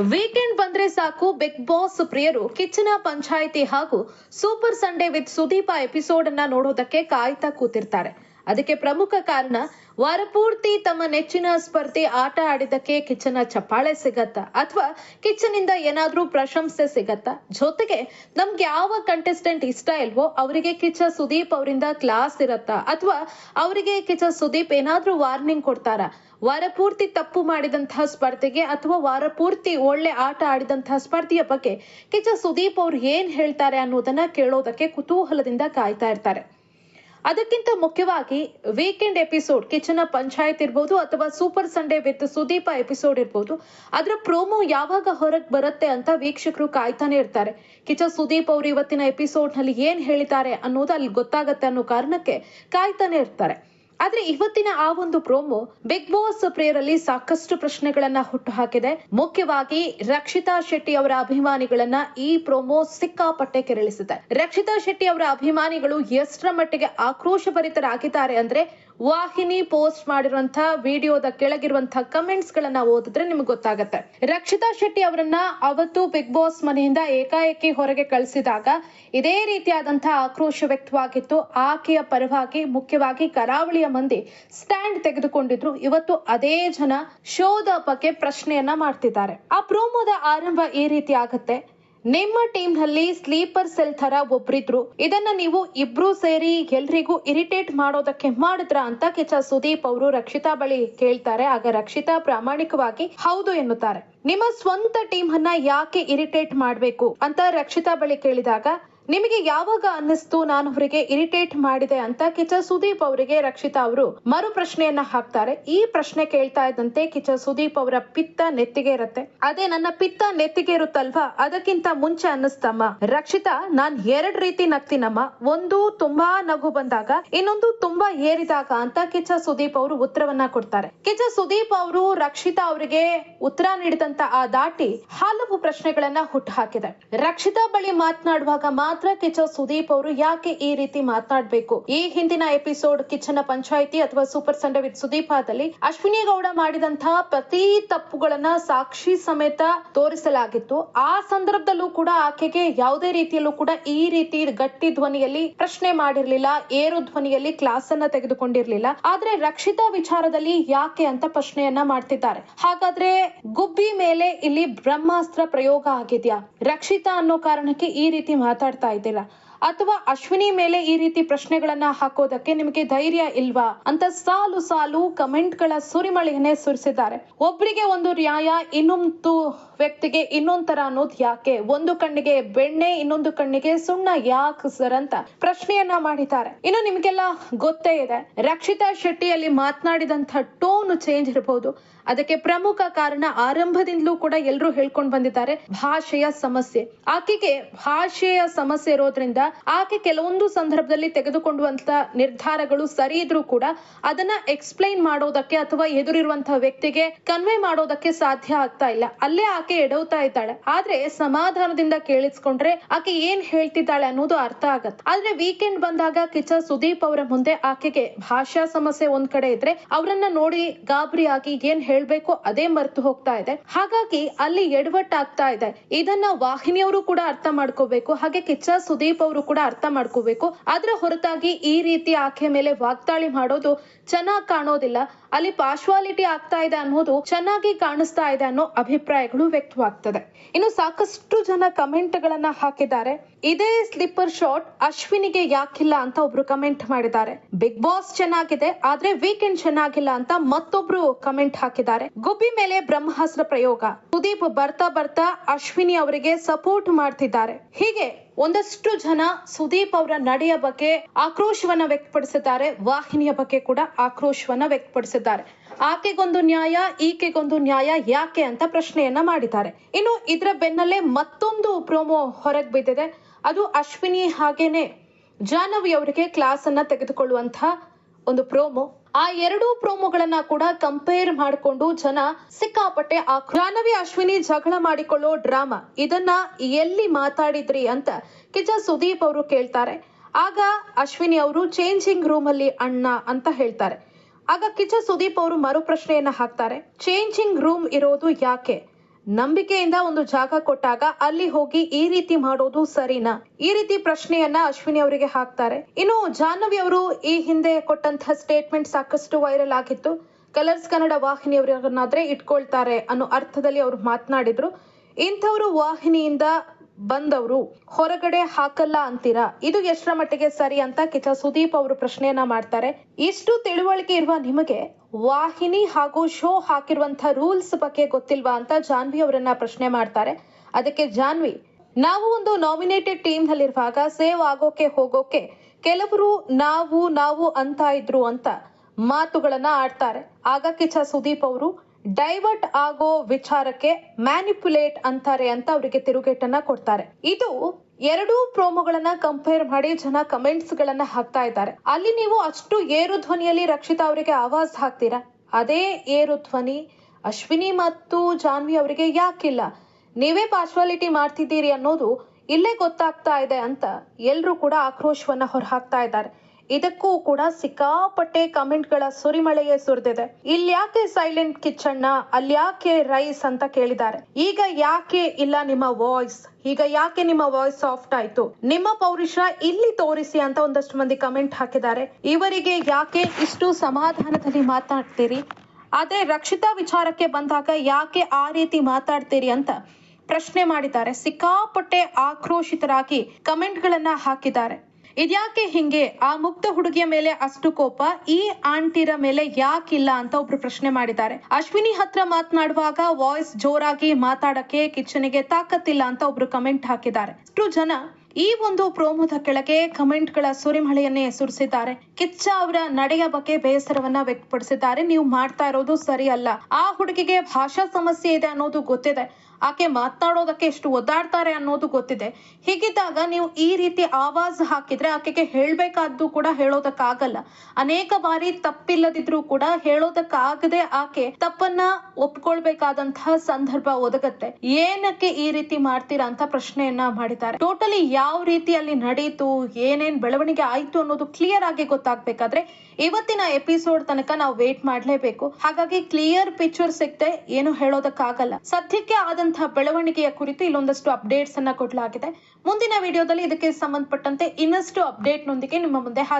Weekend ಬಂದ್ರೆ ಸಾಕು big boss ಪ್ರಿಯರು, ಕಿಚ್ಚನ ಪಂಚಾಯಿತಿ ಹಾಗೂ super Sunday with Sudeepa episode ಅನ್ನ ನೋಡೋದಕ್ಕೆ ಕಾಯ್ತಾ ಕೂತಿರ್ತಾರೆ. ಅದಕ್ಕೆ ಪ್ರಮುಖ ಕಾರಣ, ವಾರಪೂರ್ತಿ ತಮ್ಮ ನೆಚ್ಚಿನ ಸ್ಪರ್ಧೆ ಆಟ ಆಡಿದಕ್ಕೆ ಕಿಚ್ಚನ ಚಪ್ಪಾಳೆ ಸಿಗತ್ತಾ? ಅಥವಾ ಕಿಚ್ಚನಿಂದ ಏನಾದ್ರೂ ಪ್ರಶಂಸೆ ಸಿಗತ್ತಾ? ಜೊತೆಗೆ ನಮ್ಗೆ ಯಾವ ಕಂಟೆಸ್ಟೆಂಟ್ ಇಷ್ಟ ಇಲ್ವೋ ಅವರಿಗೆ ಕಿಚ್ಚ ಸುದೀಪ್ ಅವರಿಂದ ಕ್ಲಾಸ್ ಇರತ್ತಾ? ಅಥವಾ ಅವರಿಗೆ ಕಿಚ್ಚ ಸುದೀಪ್ ಏನಾದ್ರೂ ವಾರ್ನಿಂಗ್ ಕೊಡ್ತಾರ? ವಾರಪೂರ್ತಿ ತಪ್ಪು ಮಾಡಿದಂತಹ ಸ್ಪರ್ಧೆಗೆ ಅಥವಾ ವಾರಪೂರ್ತಿ ಒಳ್ಳೆ ಆಟ ಆಡಿದಂತಹ ಸ್ಪರ್ಧೆಯ ಬಗ್ಗೆ ಕಿಚ್ಚ ಸುದೀಪ್ ಅವ್ರು ಏನ್ ಹೇಳ್ತಾರೆ ಅನ್ನೋದನ್ನ ಕೇಳೋದಕ್ಕೆ ಕುತೂಹಲದಿಂದ ಕಾಯ್ತಾ ಇರ್ತಾರೆ. ಅದಕ್ಕಿಂತ ಮುಖ್ಯವಾಗಿ ವೀಕೆಂಡ್ ಎಪಿಸೋಡ್ ಕಿಚನ ಪಂಚಾಯತ್ ಇರ್ಬೋದು ಅಥವಾ super Sunday with Sudeepa episode ಇರ್ಬೋದು. ಅದರ ಪ್ರೋಮೋ ಯಾವಾಗ ಹೊರಗೆ ಬರುತ್ತೆ ಅಂತ ವೀಕ್ಷಕರು ಕಾಯ್ತಾನೆ ಇರ್ತಾರೆ. ಕಿಚ ಸುದೀಪ್ ಅವರು ಇವತ್ತಿನ ಎಪಿಸೋಡ್ನಲ್ಲಿ ಏನ್ ಹೇಳಿದ್ದಾರೆ ಅನ್ನೋದು ಅಲ್ಲಿ ಗೊತ್ತಾಗತ್ತೆ ಅನ್ನೋ ಕಾರಣಕ್ಕೆ ಕಾಯ್ತಾನೆ ಇರ್ತಾರೆ. ಆದ್ರೆ ಇವತ್ತಿನ ಆ ಒಂದು ಪ್ರೋಮೋ ಬಿಗ್ ಬಾಸ್ ಪ್ರಿಯರಲ್ಲಿ ಸಾಕಷ್ಟು ಪ್ರಶ್ನೆಗಳನ್ನ ಹುಟ್ಟು ಹಾಕಿದೆ ಮುಖ್ಯವಾಗಿ ರಕ್ಷಿತಾ ಶೆಟ್ಟಿ ಅವರ ಅಭಿಮಾನಿಗಳನ್ನ ಈ ಪ್ರೋಮೋ ಸಿಕ್ಕಾಪಟ್ಟೆ ಕೆರಳಿಸಿದೆ ರಕ್ಷಿತಾ ಶೆಟ್ಟಿ ಅವರ ಅಭಿಮಾನಿಗಳು ಎಷ್ಟರ ಮಟ್ಟಿಗೆ ಆಕ್ರೋಶಭರಿತರಾಗಿದ್ದಾರೆ ಅಂದ್ರೆ ವಾಹಿನಿ ಪೋಸ್ಟ್ ಮಾಡಿರುವಂತಹ ವಿಡಿಯೋದ ಕೆಳಗಿರುವಂತಹ ಕಮೆಂಟ್ಸ್ ಗಳನ್ನ ಓದಿದ್ರೆ ನಿಮ್ಗೆ ಗೊತ್ತಾಗತ್ತೆ. ರಕ್ಷಿತಾ ಶೆಟ್ಟಿ ಅವರನ್ನ ಅವತ್ತು ಬಿಗ್ ಬಾಸ್ ಮನೆಯಿಂದ ಏಕಾಏಕಿ ಹೊರಗೆ ಕಳಿಸಿದಾಗ ಇದೇ ರೀತಿಯಾದಂತಹ ಆಕ್ರೋಶ ವ್ಯಕ್ತವಾಗಿತ್ತು. ಆಕೆಯ ಪರವಾಗಿ, ಮುಖ್ಯವಾಗಿ ಕರಾವಳಿಯ ಮಂದಿ ಸ್ಟ್ಯಾಂಡ್ ತೆಗೆದುಕೊಂಡಿದ್ರು. ಇವತ್ತು ಅದೇ ಜನ ಶೋದ ಬಗ್ಗೆ ಪ್ರಶ್ನೆಯನ್ನ ಮಾಡ್ತಿದ್ದಾರೆ. ಆ ಪ್ರೋಮೋದ ಆರಂಭ ಈ ರೀತಿ ಆಗತ್ತೆ. ನಿಮ್ಮ ಟೀಮ್ನಲ್ಲಿ ಸ್ಲೀಪರ್ ಸೆಲ್ ತರ ಒಬ್ರಿದ್ರು. ಇದನ್ನ ನೀವು ಇಬ್ರು ಸೇರಿ ಎಲ್ರಿಗೂ ಇರಿಟೇಟ್ ಮಾಡೋದಕ್ಕೆ ಮಾಡಿದ್ರ ಅಂತ ಕಿಚ್ಚ ಸುದೀಪ್ ಅವರು ರಕ್ಷಿತಾ ಬಳಿ ಕೇಳ್ತಾರೆ ಆಗ ರಕ್ಷಿತಾ ಪ್ರಾಮಾಣಿಕವಾಗಿ, ಹೌದು ಎನ್ನುತ್ತಾರೆ. ನಿಮ್ಮ ಸ್ವಂತ ಟೀಮ್ ಅನ್ನ ಯಾಕೆ ಇರಿಟೇಟ್ ಮಾಡ್ಬೇಕು ಅಂತ ರಕ್ಷಿತಾ ಬಳಿ ಕೇಳಿದಾಗ ನಿಮಗೆ ಯಾವಾಗ ಅನ್ನಿಸ್ತು ನಾನು ಅವರಿಗೆ ಇರಿಟೇಟ್ ಮಾಡಿದೆ ಅಂತ ಕಿಚ ಸುದೀಪ್ ಅವರಿಗೆ ರಕ್ಷಿತಾ ಅವರು ಮರು ಪ್ರಶ್ನೆಯನ್ನ ಹಾಕ್ತಾರೆ. ಈ ಪ್ರಶ್ನೆ ಕೇಳ್ತಾ ಇದ್ದಂತೆ ಕಿಚ ಸುದೀಪ್ ಅವರ ಪಿತ್ತ ನೆತ್ತಿಗೆ ಇರುತ್ತೆ. ಅದೇ ನನ್ನ ಪಿತ್ತ ನೆತ್ತಿಗೆ ಇರುತ್ತಲ್ವಾ? ಅದಕ್ಕಿಂತ ಮುಂಚೆ ಅನ್ನಿಸ್ತಮ್ಮ. ರಕ್ಷಿತಾ, ನಾನ್ ಎರಡ್ ರೀತಿ ನಗ್ತೀನಮ್ಮ. ಒಂದು ತುಂಬಾ ನಗು ಬಂದಾಗ, ಇನ್ನೊಂದು ತುಂಬಾ ಏರಿದಾಗ ಅಂತ ಕಿಚ ಸುದೀಪ್ ಅವರು ಉತ್ತರವನ್ನ ಕೊಡ್ತಾರೆ. ಕಿಚ ಸುದೀಪ್ ಅವರು ರಕ್ಷಿತಾ ಅವರಿಗೆ ಉತ್ತರ ನೀಡಿದಂತ ಆ ದಾಟಿ ಹಲವು ಪ್ರಶ್ನೆಗಳನ್ನ ಹುಟ್ಟು ಹಾಕಿದೆ ರಕ್ಷಿತಾ ಬಳಿ ಮಾತನಾಡುವಾಗ ಮಾತ್ರ ಕಿಚ್ಚ ಸುದೀಪ್ ಅವರು ಯಾಕೆ ಈ ರೀತಿ ಮಾತನಾಡಬೇಕು ಈ ಹಿಂದಿನ ಎಪಿಸೋಡ್ ಕಿಚ್ಚನ ಪಂಚಾಯಿತಿ ಅಥವಾ ಸೂಪರ್ ಸಂಡೆ ವಿತ್ ಸುದೀಪದಲ್ಲಿ ಅಶ್ವಿನಿ ಗೌಡ ಮಾಡಿದಂತಹ ಪ್ರತಿ ತಪ್ಪುಗಳನ್ನ ಸಾಕ್ಷಿ ಸಮೇತ ತೋರಿಸಲಾಗಿತ್ತು. ಆ ಸಂದರ್ಭದಲ್ಲೂ ಕೂಡ ಆಕೆಗೆ ಯಾವುದೇ ರೀತಿಯಲ್ಲೂ ಕೂಡ ಈ ರೀತಿ ಗಟ್ಟಿ ಧ್ವನಿಯಲ್ಲಿ ಪ್ರಶ್ನೆ ಮಾಡಿರ್ಲಿಲ್ಲ, ಏರು ಧ್ವನಿಯಲ್ಲಿ ಕ್ಲಾಸ್ ಅನ್ನ ತೆಗೆದುಕೊಂಡಿರ್ಲಿಲ್ಲ. ಆದ್ರೆ ರಕ್ಷಿತಾ ವಿಚಾರದಲ್ಲಿ ಯಾಕೆ ಅಂತ ಪ್ರಶ್ನೆಯನ್ನ ಮಾಡ್ತಿದ್ದಾರೆ. ಹಾಗಾದ್ರೆ ಗುಬ್ಬಿ ಮೇಲೆ ಇಲ್ಲಿ ಬ್ರಹ್ಮಾಸ್ತ್ರ ಪ್ರಯೋಗ ಆಗಿದ್ಯಾ? ರಕ್ಷಿತಾ ಅನ್ನೋ ಕಾರಣಕ್ಕೆ ಈ ರೀತಿ ಮಾತಾಡ್ತಾ ಇದ್ದೀರಾ ಅಥವಾ ಅಶ್ವಿನಿ ಮೇಲೆ ಈ ರೀತಿ ಪ್ರಶ್ನೆಗಳನ್ನ ಹಾಕೋದಕ್ಕೆ ನಿಮಗೆ ಧೈರ್ಯ ಇಲ್ವಾ ಅಂತ ಸಾಲು ಸಾಲು ಕಮೆಂಟ್ಗಳ ಸುರಿಮಳೆಯನ್ನೇ ಸುರಿಸಿದ್ದಾರೆ. ಒಬ್ಬರಿಗೆ ಒಂದು ನ್ಯಾಯ, ಇನ್ನೊಂದು ವ್ಯಕ್ತಿಗೆ ಇನ್ನೊಂದ್ ತರ ಅನ್ನೋದು ಯಾಕೆ? ಒಂದು ಕಣ್ಣಿಗೆ ಬೆಣ್ಣೆ, ಇನ್ನೊಂದು ಕಣ್ಣಿಗೆ ಸುಣ್ಣ ಯಾಕೆ ಸರ್ ಅಂತ ಪ್ರಶ್ನೆಯನ್ನ ಮಾಡಿದ್ದಾರೆ. ಇನ್ನು ನಿಮ್ಗೆಲ್ಲ ಗೊತ್ತೇ ಇದೆ, ರಕ್ಷಿತಾ ಶೆಟ್ಟಿಯಲ್ಲಿ ಮಾತನಾಡಿದಂತ ಟೋನ್ ಚೇಂಜ್ ಇರಬಹುದು ಅದಕ್ಕೆ ಪ್ರಮುಖ ಕಾರಣ ಆರಂಭದಿಂದಲೂ ಕೂಡ ಎಲ್ಲರೂ ಹೇಳ್ಕೊಂಡು ಬಂದಿದ್ದಾರೆ, ಭಾಷೆಯ ಸಮಸ್ಯೆ. ಆಕೆಗೆ ಭಾಷೆಯ ಸಮಸ್ಯೆ ಇರೋದ್ರಿಂದ ಆಕೆ ಕೆಲವೊಂದು ಸಂದರ್ಭದಲ್ಲಿ ತೆಗೆದುಕೊಂಡುವಂತ ನಿರ್ಧಾರಗಳು ಸರಿ ಇದ್ರೂ ಕೂಡ ಅದನ್ನ ಎಕ್ಸ್ಪ್ಲೈನ್ ಮಾಡೋದಕ್ಕೆ ಅಥವಾ ಎದುರಿರುವಂತಹ ವ್ಯಕ್ತಿಗೆ ಕನ್ವೆ ಮಾಡೋದಕ್ಕೆ ಸಾಧ್ಯ ಆಗ್ತಾ ಇಲ್ಲ. ಅಲ್ಲೇ ಆಕೆ ಎಡವ್ತಾ ಇದ್ದಾಳೆ. ಆದ್ರೆ ಸಮಾಧಾನದಿಂದ ಕೇಳಿಸ್ಕೊಂಡ್ರೆ ಆಕೆ ಏನ್ ಹೇಳ್ತಿದ್ದಾಳೆ ಅನ್ನೋದು ಅರ್ಥ ಆಗತ್ತೆ. ಆದ್ರೆ ವೀಕೆಂಡ್ ಬಂದಾಗ ಕಿಚ್ಚ ಸುದೀಪ್ ಅವರ ಮುಂದೆ ಆಕೆಗೆ ಭಾಷಾ ಸಮಸ್ಯೆ ಒಂದ್ ಕಡೆ ಇದ್ರೆ ಅವರನ್ನ ನೋಡಿ ಗಾಬರಿ ಆಗಿ ಏನ್ ಹೇಳ್ಬೇಕು ಅದೇ ಮರ್ತು ಹೋಗ್ತಾ ಇದೆ. ಹಾಗಾಗಿ ಅಲ್ಲಿ ಎಡವಟ್ಟಾಗ್ತಾ ಇದೆ. ಇದನ್ನ ವಾಹಿನಿಯವರು ಕೂಡ ಅರ್ಥ ಮಾಡ್ಕೋಬೇಕು. ಹಾಗೆ ಕಿಚ್ಚ ಸುದೀಪ್ ಅವರು ಕೂಡ ಅರ್ಥ ಮಾಡ್ಕೋಬೇಕು. ಅದರ ಹೊರತಾಗಿ ಈ ರೀತಿ ಆಕೆ ಮೇಲೆ ವಾಗ್ದಾಳಿ ಮಾಡೋದು ಚೆನ್ನಾಗಿ ಕಾಣೋದಿಲ್ಲ. ಅಲ್ಲಿ ಪಾರ್ಶ್ವಾಲಿಟಿ ಆಗ್ತಾ ಇದೆ ಅನ್ನೋದು ಚೆನ್ನಾಗಿ ಕಾಣಿಸ್ತಾ ಇದೆ ಅನ್ನೋ ಅಭಿಪ್ರಾಯಗಳು ವ್ಯಕ್ತವಾಗ್ತದೆ. ಇನ್ನು ಸಾಕಷ್ಟು ಜನ ಕಮೆಂಟ್ ಗಳನ್ನ ಹಾಕಿದ್ದಾರೆ. ಇದೇ ಸ್ಲಿಪ್ಪರ್ ಶಾಟ್ ಅಶ್ವಿನಿಗೆ ಯಾಕಿಲ್ಲ ಅಂತ ಒಬ್ರು ಕಮೆಂಟ್ ಮಾಡಿದ್ದಾರೆ. ಬಿಗ್ ಬಾಸ್ ಚೆನ್ನಾಗಿದೆ, ಆದ್ರೆ ವೀಕೆಂಡ್ ಚೆನ್ನಾಗಿಲ್ಲ ಅಂತ ಮತ್ತೊಬ್ರು ಕಮೆಂಟ್ ಹಾಕಿದ್ದಾರೆ. ಗುಬ್ಬಿ ಮೇಲೆ ಬ್ರಹ್ಮಾಸ್ತ್ರ ಪ್ರಯೋಗ. ಸುದೀಪ್ ಬರ್ತಾ ಬರ್ತಾ ಅಶ್ವಿನಿ ಅವರಿಗೆ ಸಪೋರ್ಟ್ ಮಾಡ್ತಿದ್ದಾರೆ. ಹೀಗೆ ಒಂದಷ್ಟು ಜನ ಸುದೀಪ್ ಅವರ ನಡೆಯ ಬಗ್ಗೆ ಆಕ್ರೋಶವನ್ನ ವ್ಯಕ್ತಪಡಿಸಿದ್ದಾರೆ. ವಾಹಿನಿಯ ಬಗ್ಗೆ ಕೂಡ ಆಕ್ರೋಶವನ್ನ ವ್ಯಕ್ತಪಡಿಸಿದ್ದಾರೆ. ಆಕೆಗೊಂದು ನ್ಯಾಯ, ಈಕೆಗೊಂದು ನ್ಯಾಯ ಯಾಕೆ ಅಂತ ಪ್ರಶ್ನೆಯನ್ನ ಮಾಡಿದ್ದಾರೆ. ಇನ್ನು ಇದರ ಬೆನ್ನಲ್ಲೇ ಮತ್ತೊಂದು ಪ್ರೋಮೋ ಹೊರಗೆ ಬಿದ್ದಿದೆ. ಅದು ಅಶ್ವಿನಿ ಹಾಗೇನೆ. ಜಾಹ್ನವಿ ಅವರಿಗೆ ಕ್ಲಾಸ್ ಅನ್ನ ತೆಗೆದುಕೊಳ್ಳುವಂತಹ ಒಂದು ಪ್ರೋಮೋ. ಆ ಎರಡೂ ಪ್ರೋಮೋಗಳನ್ನ ಕೂಡ ಕಂಪೇರ್ ಮಾಡಿಕೊಂಡು ಜನ ಸಿಕ್ಕಾಪಟ್ಟೆ ಆ ಜಾಹ್ನವಿ, ಅಶ್ವಿನಿ ಜಗಳ ಮಾಡಿಕೊಳ್ಳೋ ಡ್ರಾಮಾ. ಇದನ್ನ ಎಲ್ಲಿ ಮಾತಾಡಿದ್ರಿ ಅಂತ ಕಿಜ ಸುದೀಪ್ ಅವರು ಕೇಳ್ತಾರೆ. ಆಗ ಅಶ್ವಿನಿ ಅವರು ಚೇಂಜಿಂಗ್ ರೂಮ್ ಅಲ್ಲಿ ಅಣ್ಣ ಅಂತ ಹೇಳ್ತಾರೆ. ಆಗ ಕಿಚ್ಚ ಸುದೀಪ್ ಅವರು ಮರು ಪ್ರಶ್ನೆಯನ್ನ ಹಾಕ್ತಾರೆ. ಚೇಂಜಿಂಗ್ ರೂಮ್ ಇರೋದು ಯಾಕೆ? ನಂಬಿಕೆಯಿಂದ ಒಂದು ಜಾಗ ಕೊಟ್ಟಾಗ ಅಲ್ಲಿ ಹೋಗಿ ಈ ರೀತಿ ಮಾಡೋದು ಸರಿನಾ? ಈ ರೀತಿ ಪ್ರಶ್ನೆಯನ್ನ ಅಶ್ವಿನಿ ಅವರಿಗೆ ಹಾಕ್ತಾರೆ. ಇನ್ನು ಜಾಹ್ನವಿ ಅವರು ಈ ಹಿಂದೆ ಕೊಟ್ಟಂತಹ ಸ್ಟೇಟ್ಮೆಂಟ್ ಸಾಕಷ್ಟು ವೈರಲ್ ಆಗಿತ್ತು. ಕಲರ್ಸ್ ಕನ್ನಡ ವಾಹಿನಿಯವರನ್ನಾದ್ರೆ ಇಟ್ಕೊಳ್ತಾರೆ ಅನ್ನೋ ಅರ್ಥದಲ್ಲಿ ಅವರು ಮಾತನಾಡಿದ್ರು. ಇಂಥವರು ವಾಹಿನಿಯಿಂದ ಬಂದವರು, ಹೊರಗಡೆ ಹಾಕಲ್ಲ ಅಂತೀರಾ? ಇದು ಎಷ್ಟರ ಮಟ್ಟಿಗೆ ಸರಿ ಅಂತ ಕಿಚ ಸುದೀಪ್ ಅವರು ಪ್ರಶ್ನೆಯನ್ನ ಮಾಡ್ತಾರೆ. ಇಷ್ಟು ತಿಳುವಳಿಕೆ ಇರುವ ನಿಮಗೆ ವಾಹಿನಿ ಹಾಗೂ ಶೋ ಹಾಕಿರುವಂತ ರೂಲ್ಸ್ ಬಗ್ಗೆ ಗೊತ್ತಿಲ್ವಾ ಅಂತ ಜಾನ್ವಿ ಅವರನ್ನ ಪ್ರಶ್ನೆ ಮಾಡ್ತಾರೆ. ಅದಕ್ಕೆ ಜಾನ್ವಿ, ನಾವು ಒಂದು ನಾಮಿನೇಟೆಡ್ ಟೀಮ್ ನಲ್ಲಿರುವಾಗ ಸೇವ್ ಆಗೋಕೆ ಹೋಗೋಕೆ ಕೆಲವರು ನಾವು ನಾವು ಅಂತ ಇದ್ರು ಅಂತ ಮಾತುಗಳನ್ನ ಆಡ್ತಾರೆ. ಆಗ ಕಿಚ ಸುದೀಪ್ ಅವರು ಡೈವರ್ಟ್ ಆಗೋ ವಿಚಾರಕ್ಕೆ ಮ್ಯಾನಿಪುಲೇಟ್ ಅಂತಾರೆ ಅಂತ ಅವರಿಗೆ ತಿರುಗೇಟನ್ನ ಕೊಡ್ತಾರೆ. ಇದು ಎರಡೂ ಪ್ರೋಮೋಗಳನ್ನ ಕಂಪೇರ್ ಮಾಡಿ ಜನ ಕಮೆಂಟ್ಸ್ ಗಳನ್ನ ಹಾಕ್ತಾ ಇದ್ದಾರೆ. ಅಲ್ಲಿ ನೀವು ಅಷ್ಟು ಏರು ಧ್ವನಿಯಲ್ಲಿ ರಕ್ಷಿತಾ ಅವರಿಗೆ ಆವಾಜ್ ಹಾಕ್ತೀರಾ? ಅದೇ ಏರು ಧ್ವನಿ ಅಶ್ವಿನಿ ಮತ್ತು ಜಾನ್ವಿ ಅವರಿಗೆ ಯಾಕಿಲ್ಲ? ನೀವೇ ಪಾರ್ಶ್ವಾಲಿಟಿ ಮಾಡ್ತಿದ್ದೀರಿ ಅನ್ನೋದು ಇಲ್ಲೇ ಗೊತ್ತಾಗ್ತಾ ಇದೆ ಅಂತ ಎಲ್ಲರೂ ಕೂಡ ಆಕ್ರೋಶವನ್ನ ಹೊರಹಾಕ್ತಾ ಇದ್ದಾರೆ. ಇದಕ್ಕೂ ಕೂಡ ಸಿಕ್ಕಾಪಟ್ಟೆ ಕಮೆಂಟ್ಗಳ ಸುರಿಮಳೆಯೇ ಸುರಿದಿದೆ. ಇಲ್ಯಾಕೆ ಸೈಲೆಂಟ್ ಕಿಚ್ಚಣ್ಣ ಅಲ್ಯಾಕೆ ರೈಸ್ ಅಂತ ಕೇಳಿದ್ದಾರೆ. ಈಗ ಯಾಕೆ ಇಲ್ಲ ನಿಮ್ಮ ವಾಯ್ಸ್? ಈಗ ಯಾಕೆ ನಿಮ್ಮ ವಾಯ್ಸ್ ಸಾಫ್ಟ್ ಆಯ್ತು? ನಿಮ್ಮ ಪೌರುಷ ಇಲ್ಲಿ ತೋರಿಸಿ ಅಂತ ಒಂದಷ್ಟು ಮಂದಿ ಕಮೆಂಟ್ ಹಾಕಿದ್ದಾರೆ. ಇವರಿಗೆ ಯಾಕೆ ಇಷ್ಟು ಸಮಾಧಾನದಲ್ಲಿ ಮಾತಾಡ್ತೀರಿ? ಆದ್ರೆ ರಕ್ಷಿತಾ ವಿಚಾರಕ್ಕೆ ಬಂದಾಗ ಯಾಕೆ ಆ ರೀತಿ ಮಾತಾಡ್ತೀರಿ ಅಂತ ಪ್ರಶ್ನೆ ಮಾಡಿದ್ದಾರೆ. ಸಿಕ್ಕಾಪಟ್ಟೆ ಆಕ್ರೋಶಿತರಾಗಿ ಕಮೆಂಟ್ ಗಳನ್ನ ಹಾಕಿದ್ದಾರೆ. ಇದ್ಯಾಕೆ ಹಿಂಗೆ? ಆ ಮುಕ್ತ ಹುಡುಗಿಯ ಮೇಲೆ ಅಷ್ಟು ಕೋಪ? ಈ ಆಂಟಿರ ಮೇಲೆ ಯಾಕಿಲ್ಲ ಅಂತ ಒಬ್ರು ಪ್ರಶ್ನೆ ಮಾಡಿದ್ದಾರೆ. ಅಶ್ವಿನಿ ಹತ್ರ ಮಾತನಾಡುವಾಗ ವಾಯ್ಸ್ ಜೋರಾಗಿ ಮಾತಾಡಕ್ಕೆ ಕಿಚ್ಚನಿಗೆ ತಾಕತ್ತಿಲ್ಲ ಅಂತ ಒಬ್ರು ಕಮೆಂಟ್ ಹಾಕಿದ್ದಾರೆ. ಅಷ್ಟು ಜನ ಈ ಒಂದು ಪ್ರೋಮೋದ ಕೆಳಗೆ ಕಮೆಂಟ್ಗಳ ಸುರಿಮಳೆಯನ್ನೇ ಸುರಿಸಿದ್ದಾರೆ. ಕಿಚ್ಚ ಅವರ ನಡೆಯ ಬಗ್ಗೆ ಬೇಸರವನ್ನ ವ್ಯಕ್ತಪಡಿಸಿದ್ದಾರೆ. ನೀವು ಮಾಡ್ತಾ ಇರೋದು ಸರಿ ಅಲ್ಲ ಆ ಹುಡುಗಿಗೆ ಭಾಷಾ ಸಮಸ್ಯೆ ಇದೆ ಅನ್ನೋದು ಗೊತ್ತಿದೆ. ಆಕೆ ಮಾತನಾಡೋದಕ್ಕೆ ಎಷ್ಟು ಒದ್ದಾಡ್ತಾರೆ ಅನ್ನೋದು ಗೊತ್ತಿದೆ. ಹೀಗಿದ್ದಾಗ ನೀವು ಈ ರೀತಿ ಆವಾಜ್ ಹಾಕಿದ್ರೆ ಆಕೆಗೆ ಹೇಳ್ಬೇಕಾದ್ದು ಕೂಡ ಹೇಳೋದಕ್ಕಾಗಲ್ಲ. ಅನೇಕ ಬಾರಿ ತಪ್ಪಿಲ್ಲದಿದ್ರೂ ಕೂಡ ಹೇಳೋದಕ್ಕಾಗದೆ ಆಕೆ ತಪ್ಪನ್ನ ಒಪ್ಕೊಳ್ಬೇಕಾದಂತಹ ಸಂದರ್ಭ ಒದಗತ್ತೆ. ಏನಕ್ಕೆ ಈ ರೀತಿ ಮಾಡ್ತೀರಾ ಅಂತ ಪ್ರಶ್ನೆಯನ್ನ ಮಾಡಿದ್ದಾರೆ. ಟೋಟಲಿ ಯಾವ ರೀತಿ ಅಲ್ಲಿ ನಡೀತು, ಏನೇನ್ ಬೆಳವಣಿಗೆ ಆಯ್ತು ಅನ್ನೋದು ಕ್ಲಿಯರ್ ಆಗಿ ಗೊತ್ತಾಗ್ಬೇಕಾದ್ರೆ ಇವತ್ತಿನ ಎಪಿಸೋಡ್ ತನಕ ನಾವು ವೇಟ್ ಮಾಡ್ಲೇಬೇಕು. ಹಾಗಾಗಿ ಕ್ಲಿಯರ್ ಪಿಕ್ಚರ್ ಸಿಗ್ತೆ ಏನು ಹೇಳೋದಕ್ಕಾಗಲ್ಲ. ಸದ್ಯಕ್ಕೆ ಆದಂತಹ ಬೆಳವಣಿಗೆಯ ಕುರಿತು ಇಲ್ಲೊಂದಷ್ಟು ಅಪ್ಡೇಟ್ಸ್ ಅನ್ನ ಕೊಡಲಾಗಿದೆ. ಮುಂದಿನ ವಿಡಿಯೋದಲ್ಲಿ ಇದಕ್ಕೆ ಸಂಬಂಧಪಟ್ಟಂತೆ ಇನ್ನಷ್ಟು ಅಪ್ಡೇಟ್ ನೊಂದಿಗೆ ನಿಮ್ಮ ಮುಂದೆ